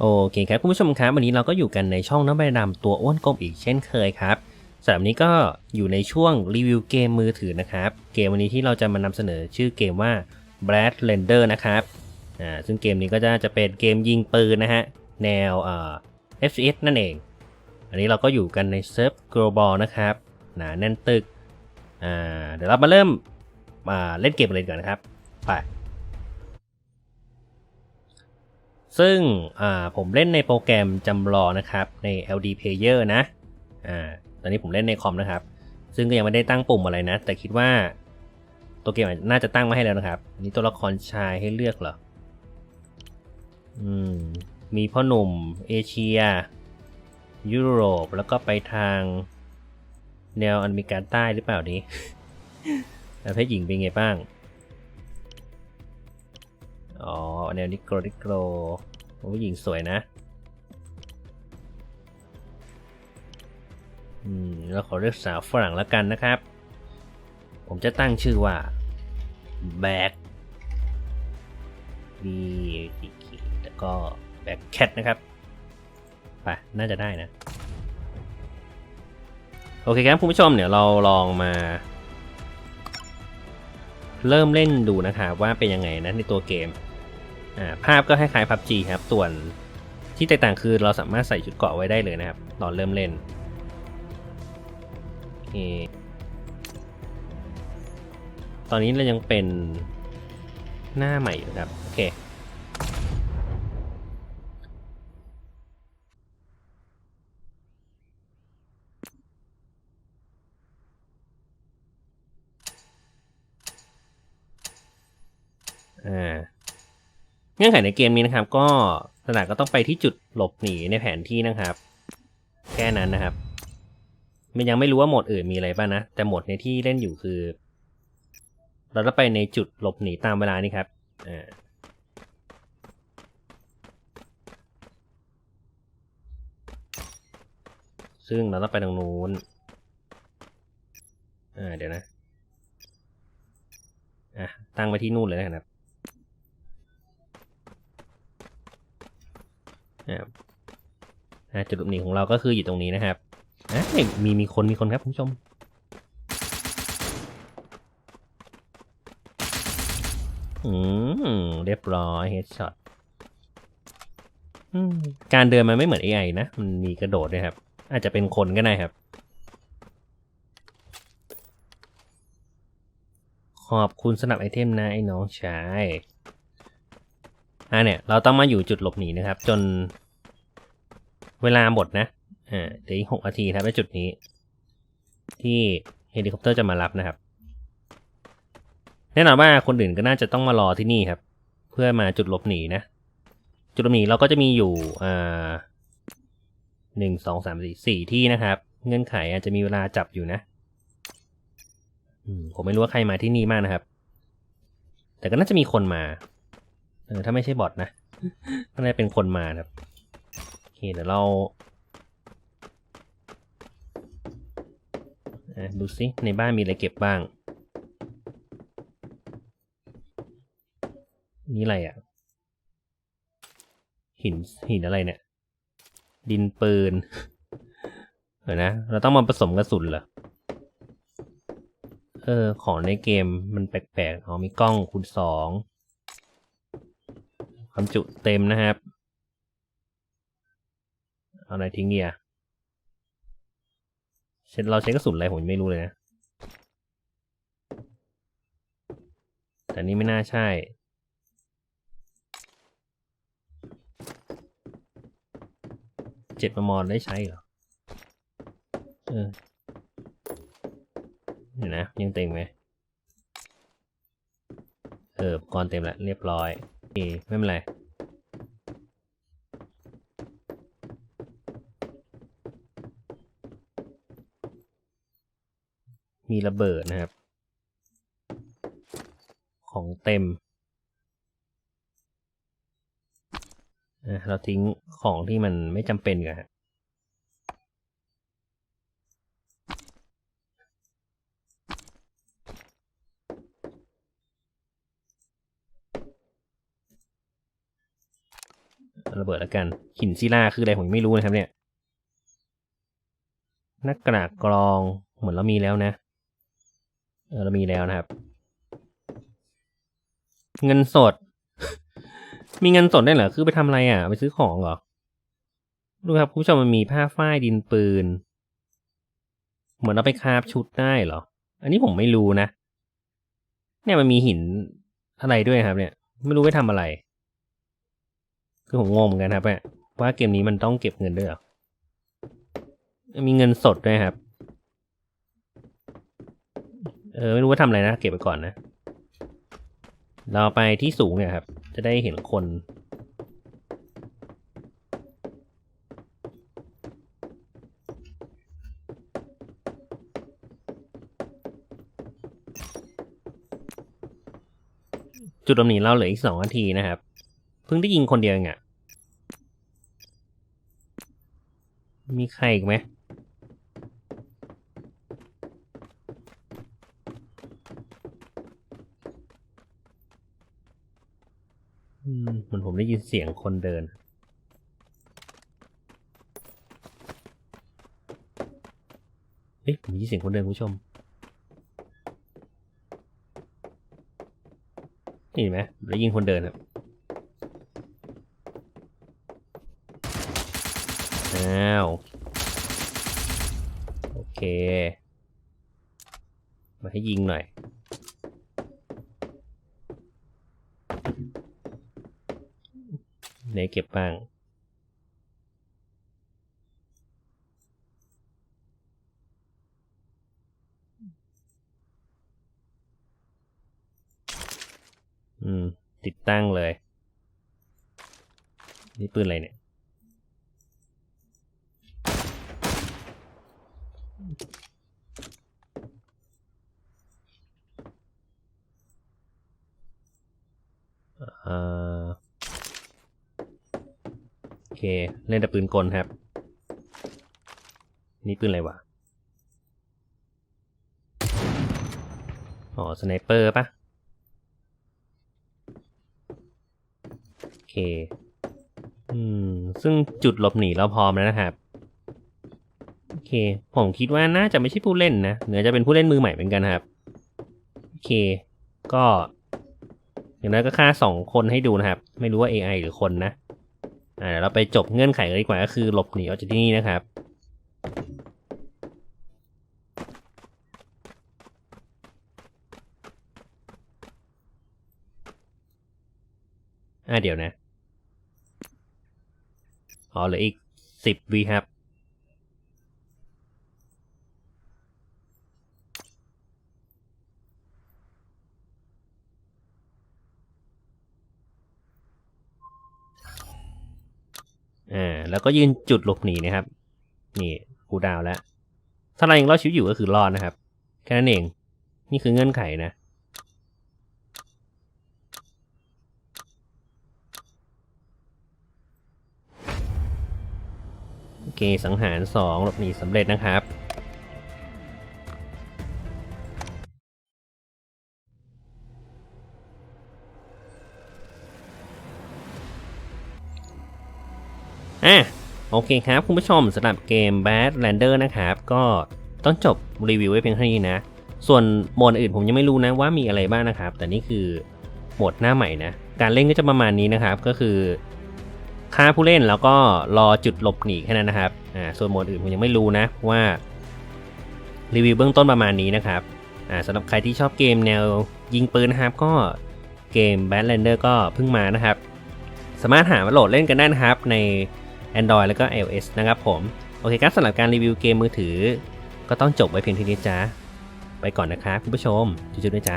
โอเคครับคุณผู้ชมครับวันนี้เราก็อยู่กันในช่องน้ำใบดำตัวอ้วนกลมอีกเช่นเคยครับสำหรับวันนี้ก็อยู่ในช่วงรีวิวเกมมือถือนะครับ เกมวันนี้ที่เราจะมานำเสนอชื่อเกมว่า Brad Render นะครับอ่าซึ่งเกมนี้ก็จะจะเป็นเกมยิงปืนนะฮะแนวเอ่า FPS นั่นเอง อันนี้เราก็อยู่กันในเซิร์ฟ global นะครับหนาแน่นตึกอ่าเดี๋ยวเรามาเริ่มมาเล่นเกมเลยก่อนนะครับ ไป ซึ่งผมเล่นในโปรแกรมจำลองนะครับ ใน LD Player นะอ่าตอนนี้ผมเล่นในคอมนะครับ ซึ่งก็ยังไม่ได้ตั้งปุ่มอะไรนะ แต่คิดว่าตัวเกมน่าจะตั้งมาให้แล้วนะครับนนี้ตัวละครชายให้เลือกเหรอ อืม มีพ่อหนุ่ม เอเชีย ยุโรป แล้วก็ไปทาง แนวอเมริกาใต้หรือเปล่านี้ ประเภทหญิงเป็นไงบ้าง อ๋อ แนวนิโกรนิโกรผู้หญิงสวยนะ อืมแล้วขอเลือกสาวฝรั่งแล้วกันนะครับ ผมจะตั้งชื่อว่าแบ็กมีอีกีแล้วก็แบ็กแคทนะครับไปน่าจะได้นะ โอเคครับคุณผู้ชมเดี๋ยวเราลองมา เริ่มเล่นดูนะครับว่าเป็นยังไงนะในตัวเกม ภาพก็คล้ายๆ PUBG ครับ ส่วนที่แตกต่างคือเราสามารถใส่ชุดเกราะไว้ได้เลยนะครับ ตอนเริ่มเล่นอตอนนี้เรายังเป็นหน้าใหม่อยู่ครับ โอเคอ่า งื่อนไขในเกมนี้นะครับ ก็สถานก็ต้องไปที่จุดหลบหนีในแผนที่นะครับ แค่นั้นนะครับ มันยังไม่รู้ว่าโหมดอื่นมีอะไรบ้างนะ แต่โหมดในที่เล่นอยู่คือ เราต้องไปในจุดหลบหนีตามเวลานี่ครับอ่าซึ่งเราต้องไปทางนู้นอ่าเดี๋ยวนะอะตั้งไว้ที่นู่นเลยนะครับ นะครับจุดหลบหนีของเราก็คืออยู่ตรงนี้นะครับอะมีมีคนมีคนครับคุณผู้ชมอืมเรียบร้อยเฮดช็อตการเดินมันไม่เหมือน AI นะ มันมีกระโดดด้วยครับ อาจจะเป็นคนก็ได้ครับ ขอบคุณสำหรับไอเทมนะไอ้น้องชาย อ่าเนี่ยเราต้องมาอยู่จุดหลบหนีนะครับ จนเวลาหมดนะอ่าเดี๋ยวอีกหกนาทีครับในจุดนี้ ที่เฮลิคอปเตอร์จะมารับนะครับ แน่นอนว่าคนอื่นก็น่าจะต้องมารอที่นี่ครับ เพื่อมาจุดหลบหนีนะ จุดหลบหนีเราก็จะมีอยู่อ่าหนึ่งสองสามสี่สี่ที่นะครับ เงื่อนไขอาจจะมีเวลาจับอยู่นะอืมผมไม่รู้ว่าใครมาที่นี่มากนะครับ แต่ก็น่าจะมีคนมา ออถ้าไม่ใช่บอทนะก็น่าจะเป็นคนมานะครับโอเคเดี๋ยวเราอะดูซิในบ้านมีอะไรเก็บบ้าง นี่อะไรอะ หินหินอะไรเนี่ย ดินปืนเดี๋ยวนะ เราต้องมาผสมกระสุนเหรอ เออ ของในเกมมันแปลกๆ อ๋อมีกล้องคูณสอง ความจุเต็มนะครับ เอาอะไรทิ้งเนี่ยเช่นเราใช้กระสุนอะไรผมยังไม่รู้เลยนะ แต่นี่ไม่น่าใช่ เจ็ดประมอนได้ใช้เหรอ เออเดี๋ยวนะ ยังเต็มไหมเอออุปก่อนเต็มแล้วเรียบร้อย เอไม่เป็นไร มีระเบิดนะครับ ของเต็ม เราทิ้งของที่มันไม่จำเป็นกันฮะ ระเบิดแล้วกัน หินศิลาคืออะไรผมไม่รู้นะครับเนี่ยหน้ากากกรองเหมือนเรามีแล้วนะเออเรามีแล้วนะครับ เงินสด มีเงินสดได้เหรอคือไปทำอะไรอะ ไปซื้อของเหรอดูครับคุณผู้ชมมันมีผ้าฝ้ายดินปืน เหมือนเราไปคาฟชุดได้เหรอ อันนี้ผมไม่รู้นะ เนี่ยมันมีหินอะไรด้วยครับ เนี่ย ไม่รู้ไปทำอะไร คือผมงงเหมือนกันครับเนี่ยว่าเกมนี้มันต้องเก็บเงินด้วยเหรอ มีเงินสดด้วยครับ เออไม่รู้ว่าทำอะไรนะ เก็บไปก่อนนะ เราไปที่สูงเนี่ยครับ จะได้เห็นคน จุดลมหนีเราเหลืออีกสองนาทีนะครับ เพิ่งได้ยิงคนเดียวเอง มีใครอีกไหมอืมเหมือนผมได้ยินเสียงคนเดินเฮ้ยผมได้ยินเสียงคนเดินคุณผู้ชม นี่เห็นไหมได้ยินคนเดินครับ อ้าว โอเค มาให้ยิงหน่อย ไหนเก็บบ้างอืม ติดตั้งเลย นี่ปืนอะไรเนี่ย โอเค เล่นแต่ปืนกลครับ นี่ปืนอะไรวะ อ๋อ สไนเปอร์ปะโอเค อืม ซึ่งจุดหลบหนีเราพร้อมแล้วนะครับ เคผมคิดว่าน่าจะไม่ใช่ผู้เล่นนะเหนือจะเป็นผู้เล่นมือใหม่เหมือนกันครับโอเค ก็อย่างน้อยก็ฆ่าสองคนให้ดูนะครับ ไม่รู้ว่า AI หรือคนนะอ่าเดี๋ยวเราไปจบเงื่อนไขกันดีกว่าก็คือหลบหนีออกจากที่นี่นะครับอ่าเดี๋ยวนะ อ๋อเหลืออีกสิบวิครับ อ่าแล้วก็ยืนจุดหลบหนีนะครับ นี่กูดาวแล้ว ถ้าเรายังรอดชีวิตอยู่ก็คือรอดนะครับ แค่นั้นเอง นี่คือเงื่อนไขนะ โอเค สังหารสองหลบหนีสำเร็จนะครับ โอเคครับ คุณผู้ชมสำหรับเกม Badlander นะครับ ก็ต้องจบรีวิวไว้เพียงเท่านี้นะ ส่วนโหมดอื่นผมยังไม่รู้นะว่ามีอะไรบ้างนะครับ แต่นี่คือโหมดหน้าใหม่นะ การเล่นก็จะประมาณนี้นะครับ ก็คือฆ่าผู้เล่นแล้วก็รอจุดหลบหนีแค่นั้นนะครับ อ่า ส่วนโหมดอื่นผมยังไม่รู้นะว่ารีวิวเบื้องต้นประมาณนี้นะครับ อ่าสำหรับใครที่ชอบเกมแนวยิงปืนนะครับ ก็เกม Badlander ก็เพิ่งมานะครับ สามารถหามาโหลดเล่นกันได้นะครับใน Android แล้วก็ iOS นะครับผม โอเคครับสำหรับการรีวิวเกมมือถือ ก็ต้องจบไว้เพียงเท่านี้จ้าไปก่อนนะครับคุณผู้ชมจุ๊บๆด้วยจ้า